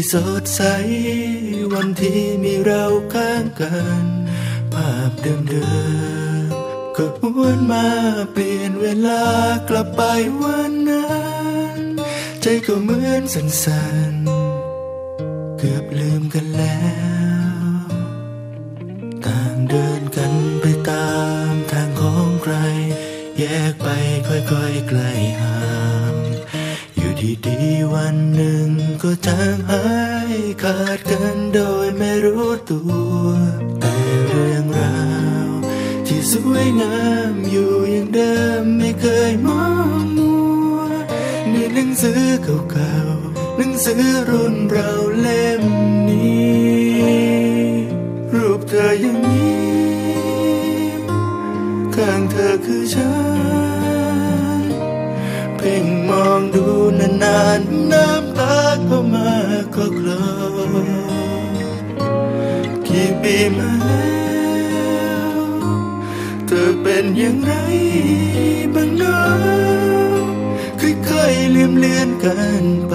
ที่สดใส วันที่มีเราข้างกัน ภาพเดิมๆก็หวนมาเปลี่ยนเวลากลับไปวันนั้น ใจก็เหมือนสั่นๆ เกือบลืมกันแล้ว ต่างเดินกันไปตามทางของใคร แยกไปค่อยๆไกลห่าง อยู่ดีวันหนึ่งก็จางหายขาดกันโดยไม่รู้ตัว แต่เรื่องราว ที่สวยงามอยู่อย่างเดิมไม่เคยมองมัวในหนังสือเก่าๆหนังสือรุ่นเราเล่มนี้ รูปเธอยังยิ้ข้างเธอคือฉัน พ่งมองดูนานๆน้ำตาก็มาก็คลอกี่ปีมาแล้วเธอเป็นอย่างไรบ้างเนาะค่อยๆเลืมเลือนกันไป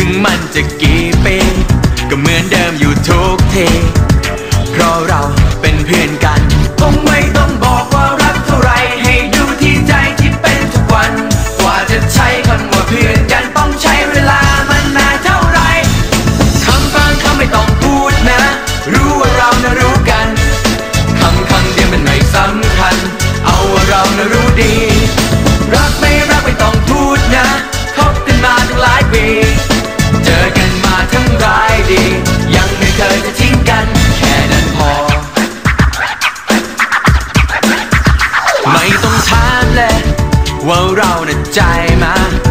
ถึงมันจะกี่ปีก็เหมือนเดิมอยู่ทุกที เพราะเราเป็นเพื่อนกันคงไม่ต้อง time I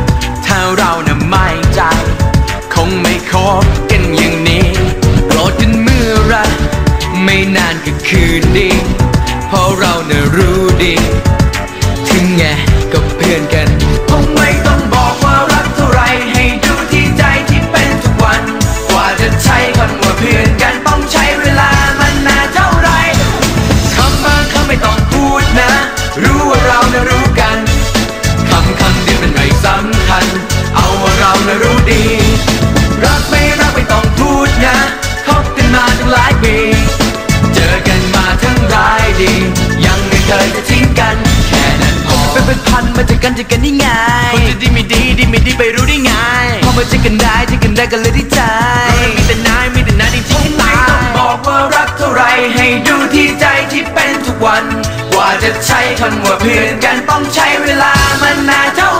มาเจอกันได้เจอกันได้กันเลยที่ใจมีแต่นายมีแต่นายที่ทิ้งไม่ต้องบอกว่ารักเท่าไรให้ดูที่ใจที่เป็นทุกวัน กว่าจะใช้คำว่าเพื่อนกันต้องใช้เวลามันนานเท่า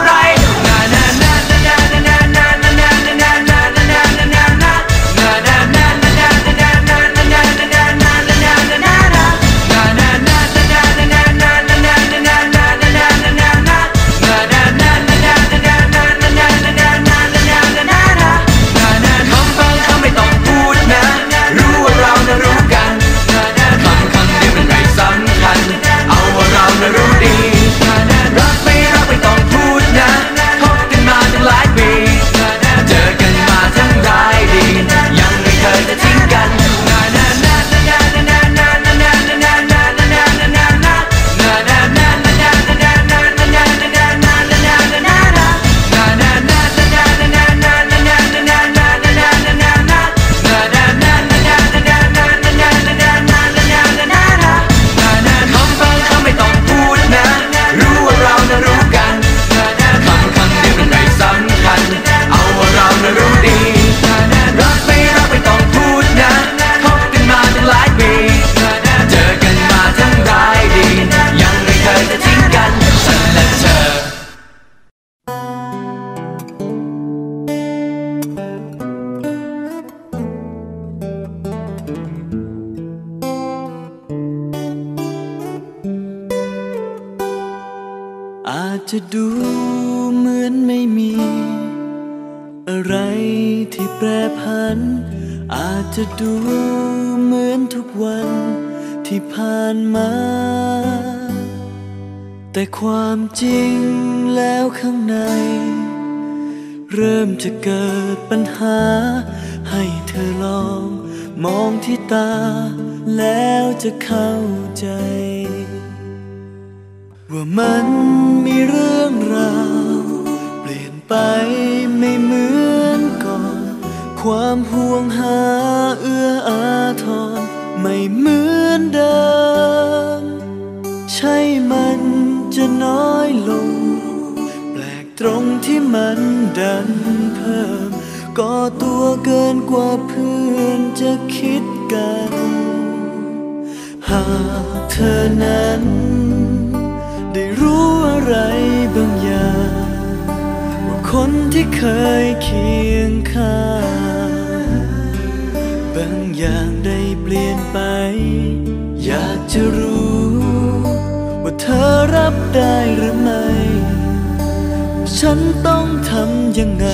จะดูเหมือนไม่มี อะไรที่แปรผัน อาจจะดูเหมือนทุกวันที่ผ่านมา แต่ความจริงแล้วข้างใน เริ่มจะเกิดปัญหา ให้เธอลองมองที่ตา แล้วจะเข้าใจ ว่ามันมีเรื่องราว เปลี่ยนไปไม่เหมือนก่อน ความห่วงหาเอื้ออาทรไม่เหมือนเดิม ใช่มันจะน้อยลง แปลกตรงที่มันดันเพิ่มก็ตัวเกินกว่าเพื่อนจะคิดกัน หากเธอนั้น ได้รู้อะไรบางอย่าง ว่าคนที่เคยเคียงข้างบางอย่างได้เปลี่ยนไป อยากจะรู้ ว่าเธอรับได้หรือไม่ ฉันต้องทำยังไง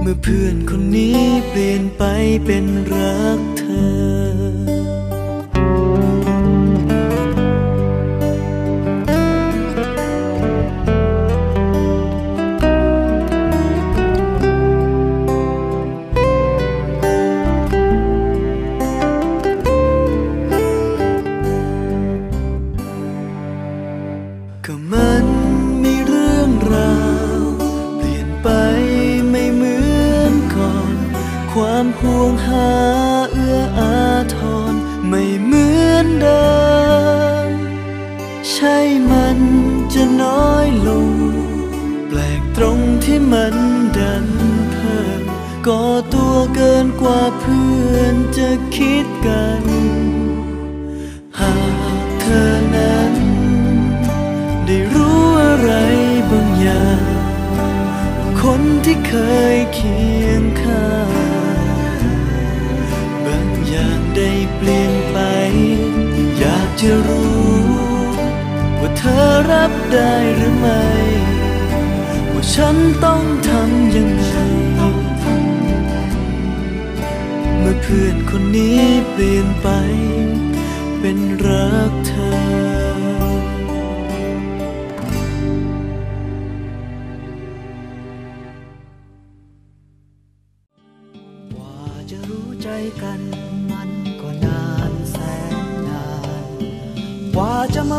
เมื่อเพื่อนคนนี้เปลี่ยนไปเป็นรัก วามห่วงหาเอื้ออาทรไม่เหมือนเดิม ใช่มันจะน้อยลง แปลกตรงที่มันดันเพิ่มก็ตัวเกินกว่าเพื่อนจะคิดกัน หากเธอนั้น ได้รู้อะไรบางอย่าง คนที่เคยเคียงข้าง จะรู้ว่าเธอรับได้หรือไม่ ว่าฉันต้องทำยังไงเมื่อเพื่อนคนนี้เปลี่ยนไป เป็นรักเธอ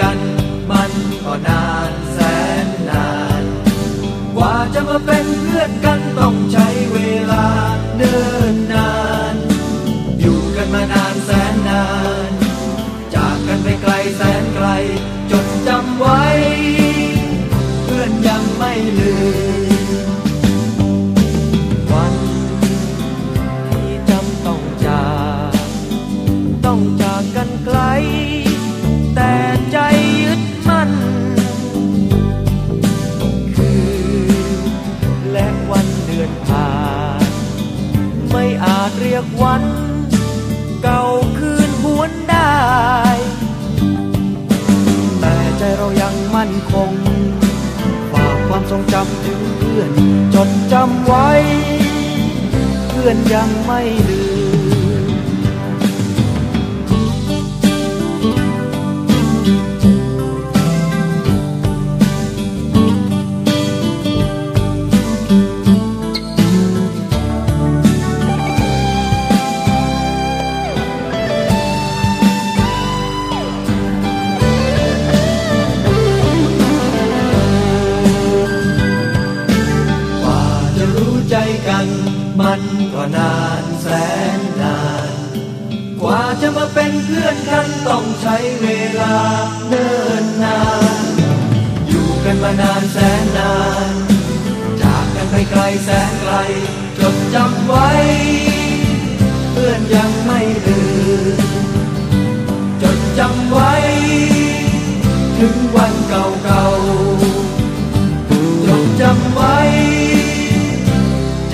กัน มันก็นานแสนนาน กว่าจะมาเป็นเพื่อนกันต้องใช้เวลาเนิ่น มั่นคง ฝากความทรงจำถึงเพื่อน จดจำไว้ เพื่อนยังไม่ลืมันมานานแสนนาน จากกันไปไกลแสนไกล จดจำไว้ เพื่อนยังไม่ลืมจดจำไว้ ถึงวันเก่าๆจดจำไว้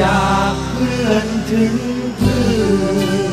จากเพื่อนถึงเพื่อน